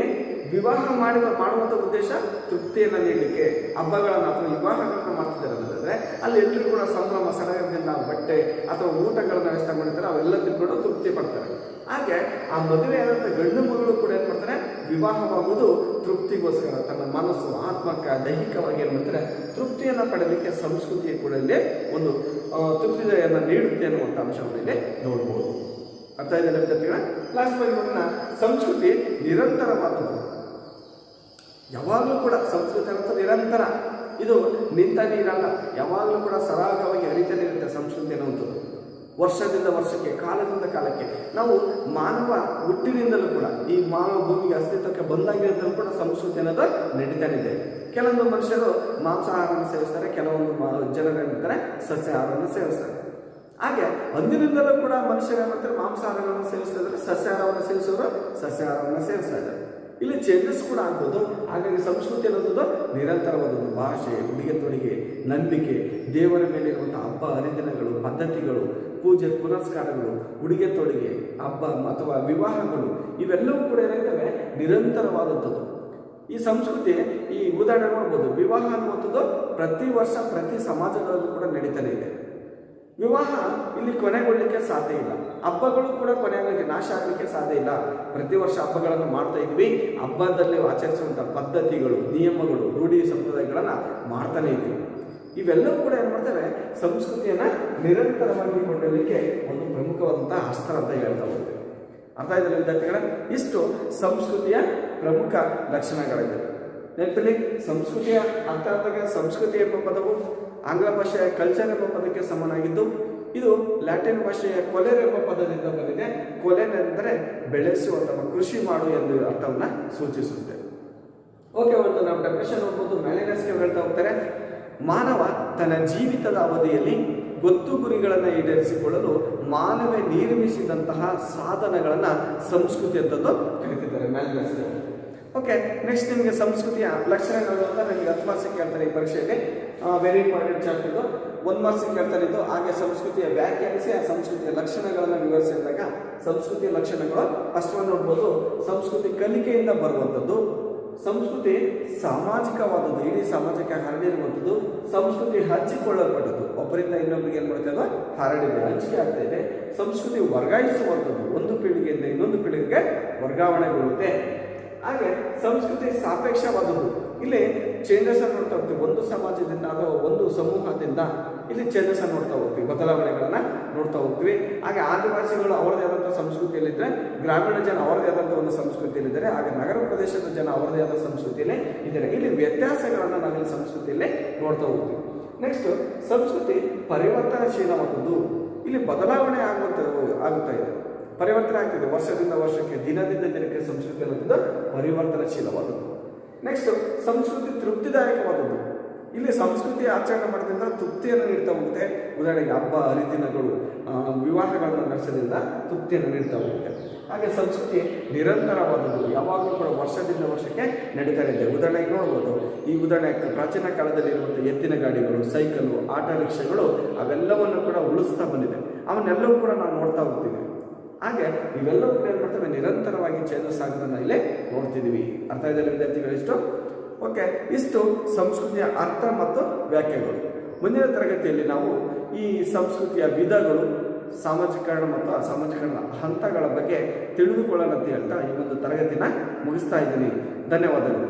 A: ವಿವಾಹ ಮಾಡಿದ ಮಾಡುವಂಥ ಉದ್ದೇಶ ತೃಪ್ತಿಯನ್ನು ನೀಡಲಿಕ್ಕೆ ಹಬ್ಬಗಳನ್ನು ಅಥವಾ ವಿವಾಹಗಳನ್ನು ಮಾಡ್ತಿದ್ದಾರೆ ಅಂತಂದರೆ ಅಲ್ಲಿ ಎಲ್ಲರೂ ಕೂಡ ಸಂಭ್ರಮ, ಸಡಗರದಿಂದ ಬಟ್ಟೆ ಅಥವಾ ಊಟಗಳನ್ನು ವ್ಯವಸ್ಥೆ ಮಾಡಿರ್ತಾರೆ ಅವೆಲ್ಲ ಕೂಡ ತೃಪ್ತಿ ಪಡ್ತಾರೆ. ಹಾಗೆ ಆ ಮದುವೆ ಆದಂಥ ಗಂಡು ಮಗಳು ಕೂಡ ಏನು ಮಾಡ್ತಾರೆ, ವಿವಾಹವಾಗುವುದು ತೃಪ್ತಿಗೋಸ್ಕರ, ತನ್ನ ಮನಸ್ಸು ಆತ್ಮಕ ದೈಹಿಕವಾಗಿ ಏನು ಮಾಡ್ತಾರೆ, ತೃಪ್ತಿಯನ್ನು ಪಡೆಯಲಿಕ್ಕೆ ಸಂಸ್ಕೃತಿಯ ಕೂಡ ಇಲ್ಲಿ ಒಂದು ತೃಪ್ತಿದಯನ್ನು ನೀಡುತ್ತೆ ಅನ್ನುವಂಥ ಅಂಶವನ್ನು ಇಲ್ಲಿ ನೋಡ್ಬೋದು. ಅರ್ಥ ಇದೆ ವಿದ್ಯಾರ್ಥಿಗಳ ಲಾಸ್ಟ್ ನೋಡೋಣ ಸಂಸ್ಕೃತಿ ನಿರಂತರವಾದದ್ದು. ಯಾವಾಗಲೂ ಕೂಡ ಸಂಸ್ಕೃತಿ ಅನ್ನೋದು ನಿರಂತರ. ಇದು ನಿಂತ ನೀರಲ್ಲ, ಯಾವಾಗಲೂ ಕೂಡ ಸರಾಗವಾಗಿ ಹರಿತಾನೆ ಇರುತ್ತೆ ಸಂಸ್ಕೃತಿ ಅನ್ನುವಂಥದ್ದು. ವರ್ಷದಿಂದ ವರ್ಷಕ್ಕೆ, ಕಾಲದಿಂದ ಕಾಲಕ್ಕೆ. ನಾವು ಮಾನವ ಹುಟ್ಟಿನಿಂದಲೂ ಕೂಡ, ಈ ಮಾನವ ಭೂಮಿಗೆ ಅಸ್ತಿತ್ವಕ್ಕೆ ಬಂದಾಗಿರೋದ್ರಲ್ಲೂ ಕೂಡ ಸಂಸ್ಕೃತಿ ಅನ್ನೋದು ನಡೀತಾನಿದೆ ಕೆಲವೊಂದು ಮನುಷ್ಯರು ಮಾಂಸಾಹಾರವನ್ನು ಸೇವಿಸ್ತಾರೆ, ಕೆಲವೊಂದು ಜನರೇನಿರ್ತಾರೆ ಸಸ್ಯಾಹಾರವನ್ನು ಸೇವಿಸ್ತಾರೆ. ಹಾಗೆ ಅಂದಿನಿಂದಲೂ ಕೂಡ ಮನುಷ್ಯರ ಮತ್ತೆ ಮಾಂಸಾಹಾರಗಳನ್ನು ಸೇವಿಸ್ತಾ ಇದ್ದಾರೆ ಸಸ್ಯಾಹಾರವನ್ನು ಸೇವಿಸೋರು ಸಸ್ಯಾಹಾರವನ್ನು ಸೇವಿಸ್ತಾ ಇಲ್ಲಿ ಚೇಂಜಸ್ ಕೂಡ ಆಗ್ಬೋದು, ಹಾಗಾಗಿ ಸಂಸ್ಕೃತಿ ಅನ್ನೋದು ನಿರಂತರವಾದದ್ದು ಭಾಷೆ, ಉಡುಗೆ ತೊಡುಗೆ, ನಂಬಿಕೆ, ದೇವರ ಮೇಲೆ ಇರುವಂಥ ಹಬ್ಬ, ಹರಿದಿನಗಳು, ಪದ್ಧತಿಗಳು, ಪೂಜೆ ಪುನಸ್ಕಾರಗಳು ಉಡುಗೆ ತೊಡುಗೆ, ಹಬ್ಬ ಅಥವಾ ವಿವಾಹಗಳು, ಇವೆಲ್ಲವೂ ಕೂಡ ಏನಾಗಿದ್ದಾವೆ ನಿರಂತರವಾದದ್ದು. ಈ ಸಂಸ್ಕೃತಿ, ಈ ಉದಾಹರಣೆ ನೋಡ್ಬೋದು, ವಿವಾಹ ಅನ್ನುವಂಥದ್ದು ಪ್ರತಿ ವರ್ಷ ಪ್ರತಿ ಸಮಾಜಗಳಲ್ಲೂ ಕೂಡ ನಡೀತಾನೆ ಇದೆ. ವಿವಾಹ ಇಲ್ಲಿ ಕೊನೆಗೊಳ್ಳಲಿಕ್ಕೆ ಸಾಧ್ಯ ಇಲ್ಲ. ಹಬ್ಬಗಳು ಕೂಡ ಕೊನೆಗೊಳ್ಳಲಿಕ್ಕೆ ನಾಶ ಆಗಲಿಕ್ಕೆ ಸಾಧ್ಯ ಇಲ್ಲ. ಪ್ರತಿ ವರ್ಷ ಹಬ್ಬಗಳನ್ನು ಮಾಡ್ತಾ ಇದ್ವಿ. ಹಬ್ಬದಲ್ಲಿ ಆಚರಿಸುವಂಥ ಪದ್ಧತಿಗಳು, ನಿಯಮಗಳು, ರೂಢಿ ಸಂಪ್ರದಾಯಗಳನ್ನು ಮಾಡ್ತಾನೆ ಇದ್ವಿ. ಇವೆಲ್ಲವೂ ಕೂಡ ಏನು ಮಾಡ್ತಾರೆ ಸಂಸ್ಕೃತಿಯನ್ನು ನಿರಂತರವಾಗಿ ಕೊಂಡೊಯ್ಯಲಿಕ್ಕೆ ಒಂದು ಪ್ರಮುಖವಾದಂಥ ಅಸ್ತ್ರ ಅಂತ ಹೇಳ್ತಾ ಹೋಗ್ತೇವೆ. ಅರ್ಥ ಆಯ್ತಲ್ಲ ವಿದ್ಯಾರ್ಥಿಗಳ? ಇಷ್ಟು ಸಂಸ್ಕೃತಿಯ ಪ್ರಮುಖ ಲಕ್ಷಣಗಳಿವೆ ನೆನಪಲ್ಲಿ ಸಂಸ್ಕೃತಿಯ ಅರ್ಥಾರ್ಥಕ್ಕೆ ಸಂಸ್ಕೃತಿ ಎಂಬ ಪದವು ಆಂಗ್ಲ ಭಾಷೆಯ ಕಲ್ಚರ್ ಎಂಬ ಪದಕ್ಕೆ ಸಮನಾಗಿದ್ದು, ಇದು ಲ್ಯಾಟಿನ್ ಭಾಷೆಯ ಕೊಲೆರ್ ಎಂಬ ಪದದಿಂದ ಬಂದಿದೆ. ಕೊಲೆರ್ ಎಂದರೆ ಬೆಳೆಸು ಅಥವಾ ಕೃಷಿ ಮಾಡು ಎಂದು ಅರ್ಥವನ್ನು ಸೂಚಿಸುತ್ತೆ. ಓಕೆ ಒಂದು ನಾವು ಡೆಫಿನೇಷನ್ ನೋಡ್ಬೋದು ಮ್ಯಾಲಿನಸ್ಗೆ ಹೇಳ್ತಾ ಹೋಗ್ತಾರೆ. ಮಾನವ ತನ್ನ ಜೀವಿತದ ಅವಧಿಯಲ್ಲಿ ಗೊತ್ತು ಗುರಿಗಳನ್ನು ಈಡೇರಿಸಿಕೊಳ್ಳಲು ಮಾನವ ನಿರ್ಮಿಸಿದಂತಹ ಸಾಧನಗಳನ್ನು ಸಂಸ್ಕೃತಿ ಅಂತಂದು ಕರೀತಿದ್ದಾರೆ ಮ್ಯಾಲಿನಸ್ಗೆ ಓಕೆ ನೆಕ್ಸ್ಟ್ ನಿಮಗೆ ಸಂಸ್ಕೃತಿಯ ಲಕ್ಷಣಗಳು ಅಂತ ನನಗೆ ಹತ್ತು ಮಾರ್ಕ್ಸ್ ಕೇಳ್ತಾರೆ ಈ ಪರೀಕ್ಷೆಯಲ್ಲಿ. ವೆರಿ ಇಂಪಾರ್ಟೆಂಟ್ ಚಾಪ್ಟರ್ ಇದು. ಒಂದು ಮಾರ್ಕ್ಸಿಗೆ ಕೇಳ್ತಾರೆ ಇದು ಹಾಗೆ ಸಂಸ್ಕೃತಿಯ ವ್ಯಾಖ್ಯಾನಿಸಿ, ಆ ಸಂಸ್ಕೃತಿಯ ಲಕ್ಷಣಗಳನ್ನು ವಿವರಿಸಿದಾಗ ಸಂಸ್ಕೃತಿಯ ಲಕ್ಷಣಗಳು ಫಸ್ಟ್ ಒನ್ ನೋಡ್ಬೋದು. ಸಂಸ್ಕೃತಿ ಕಲಿಕೆಯಿಂದ ಬರುವಂಥದ್ದು ಸಂಸ್ಕೃತಿ ಸಾಮಾಜಿಕವಾದದ್ದು, ಇಡೀ ಸಮಾಜಕ್ಕೆ ಹರಡಿರುವಂಥದ್ದು ಸಂಸ್ಕೃತಿ ಹಂಚಿಕೊಳ್ಳಲ್ಪಟ್ಟದ್ದು. ಒಬ್ಬರಿಂದ ಇನ್ನೊಬ್ಬರಿಗೆ ಏನು ಮಾಡ್ತಾ ಇದೆ ಹರಡಿದೆ ಹಂಚಿಕೆ ಆಗ್ತಾ ಇದೆ ಸಂಸ್ಕೃತಿ ವರ್ಗಾಯಿಸುವಂಥದ್ದು ಒಂದು ಪೀಳಿಗೆಯಿಂದ ಇನ್ನೊಂದು ಪೀಳಿಗೆಗೆ ವರ್ಗಾವಣೆಗೊಳ್ಳುತ್ತೆ ಹಾಗೆ ಸಂಸ್ಕೃತಿ ಸಾಪೇಕ್ಷವಾದದ್ದು. ಇಲ್ಲಿ ಚೇಂಜಸ್ ಅನ್ನು ನೋಡ್ತಾ ಹೋಗ್ತೀವಿ. ಒಂದು ಸಮಾಜದಿಂದ ಅಥವಾ ಒಂದು ಸಮೂಹದಿಂದ ಇಲ್ಲಿ ಚೇಂಜಸ್ ಅನ್ನು ನೋಡ್ತಾ ಹೋಗ್ತೀವಿ. ಬದಲಾವಣೆಗಳನ್ನ ನೋಡ್ತಾ ಹೋಗ್ತೀವಿ. ಹಾಗೆ ಆದಿವಾಸಿಗಳು ಅವರದೇ ಆದಂಥ ಸಂಸ್ಕೃತಿಯಲ್ಲಿದ್ದರೆ, ಗ್ರಾಮೀಣ ಜನ ಅವರದೇ ಆದಂಥ ಒಂದು ಸಂಸ್ಕೃತಿಯಲ್ಲಿದ್ದಾರೆ, ಹಾಗೆ ನಗರ ಪ್ರದೇಶದ ಜನ ಅವರದೇ ಆದ ಸಂಸ್ಕೃತಿಯಲ್ಲಿ ಇದ್ದಾರೆ. ಇಲ್ಲಿ ವ್ಯತ್ಯಾಸಗಳನ್ನು ನಾವಿಲ್ಲಿ ಸಂಸ್ಕೃತಿಯಲ್ಲಿ ನೋಡ್ತಾ ಹೋಗ್ತೀವಿ. ನೆಕ್ಸ್ಟ್ ಸಂಸ್ಕೃತಿ ಪರಿವರ್ತನಶೀಲವಾದದ್ದು ಇಲ್ಲಿ ಬದಲಾವಣೆ ಆಗುವಂತ ಆಗುತ್ತಾ ಇದೆ. ಪರಿವರ್ತನೆ ಆಗ್ತಿದೆ. ವರ್ಷದಿಂದ ವರ್ಷಕ್ಕೆ, ದಿನದಿಂದ ದಿನಕ್ಕೆ ಸಂಸ್ಕೃತಿ ಅನ್ನೋದು ಪರಿವರ್ತನಶೀಲವಾದದ್ದು. ನೆಕ್ಸ್ಟ್ ಸಂಸ್ಕೃತಿ ತೃಪ್ತಿದಾಯಕವಾದದ್ದು. ಇಲ್ಲಿ ಸಂಸ್ಕೃತಿ ಆಚರಣೆ ಮಾಡೋದ್ರಿಂದ ತೃಪ್ತಿಯನ್ನು ನೀಡ್ತಾ ಹೋಗುತ್ತೆ. ಉದಾಹರಣೆಗೆ ಹಬ್ಬ, ಹರಿದಿನಗಳು ವಿವಾಹಗಳನ್ನು ನಡೆಸೋದ್ರಿಂದ ತೃಪ್ತಿಯನ್ನು ನೀಡ್ತಾ ಹೋಗುತ್ತೆ. ಹಾಗೆ ಸಂಸ್ಕೃತಿ ನಿರಂತರವಾದದ್ದು. ಯಾವಾಗಲೂ ಕೂಡ ವರ್ಷದಿಂದ ವರ್ಷಕ್ಕೆ ನಡೀತಾ ಇದೆ. ಉದಾಹರಣೆಗೆ ನೋಡ್ಬೋದು. ಈ ಉದಾಹರಣೆ ಪ್ರಾಚೀನ ಕಾಲದಲ್ಲಿ ಇರುವಂಥ ಎತ್ತಿನ ಗಾಡಿಗಳು, ಸೈಕಲು, ಆಟೋ ರಿಕ್ಷಾಗಳು, ಅವೆಲ್ಲವನ್ನು ಕೂಡ ಉಳಿಸ್ತಾ ಬಂದಿದೆ. ಅವನ್ನೆಲ್ಲವೂ ಕೂಡ ನಾವು ನೋಡ್ತಾ ಹೋಗ್ತೀವಿ. ಹಾಗೆ ಇವೆಲ್ಲವೂ ಏನು ಮಾಡ್ತವೆ ನಿರಂತರವಾಗಿ ಚೇಂಜಸ್ ಆಗೋದನ್ನ ಇಲ್ಲಿ ನೋಡ್ತಿದ್ದೀವಿ. ಅರ್ಥ ಇದೆಯಲ್ಲ ವಿದ್ಯಾರ್ಥಿಗಳಿಷ್ಟು ಓಕೆ, ಇಷ್ಟು ಸಂಸ್ಕೃತಿಯ ಅರ್ಥ ಮತ್ತು ವ್ಯಾಖ್ಯೆಗಳು. ಮುಂದಿನ ತರಗತಿಯಲ್ಲಿ ನಾವು ಈ ಸಂಸ್ಕೃತಿಯ ವಿಧಗಳು, ಸಾಮಾಜಿಕರಣ ಮತ್ತು ಅಸಾಮಾಜಿಕರಣ ಹಂತಗಳ ಬಗ್ಗೆ ತಿಳಿದುಕೊಳ್ಳೋಣ ಅಂತ ಹೇಳ್ತಾ ಈ ಒಂದು ತರಗತಿನ ಮುಗಿಸ್ತಾ ಇದ್ದೀನಿ. ಧನ್ಯವಾದಗಳು.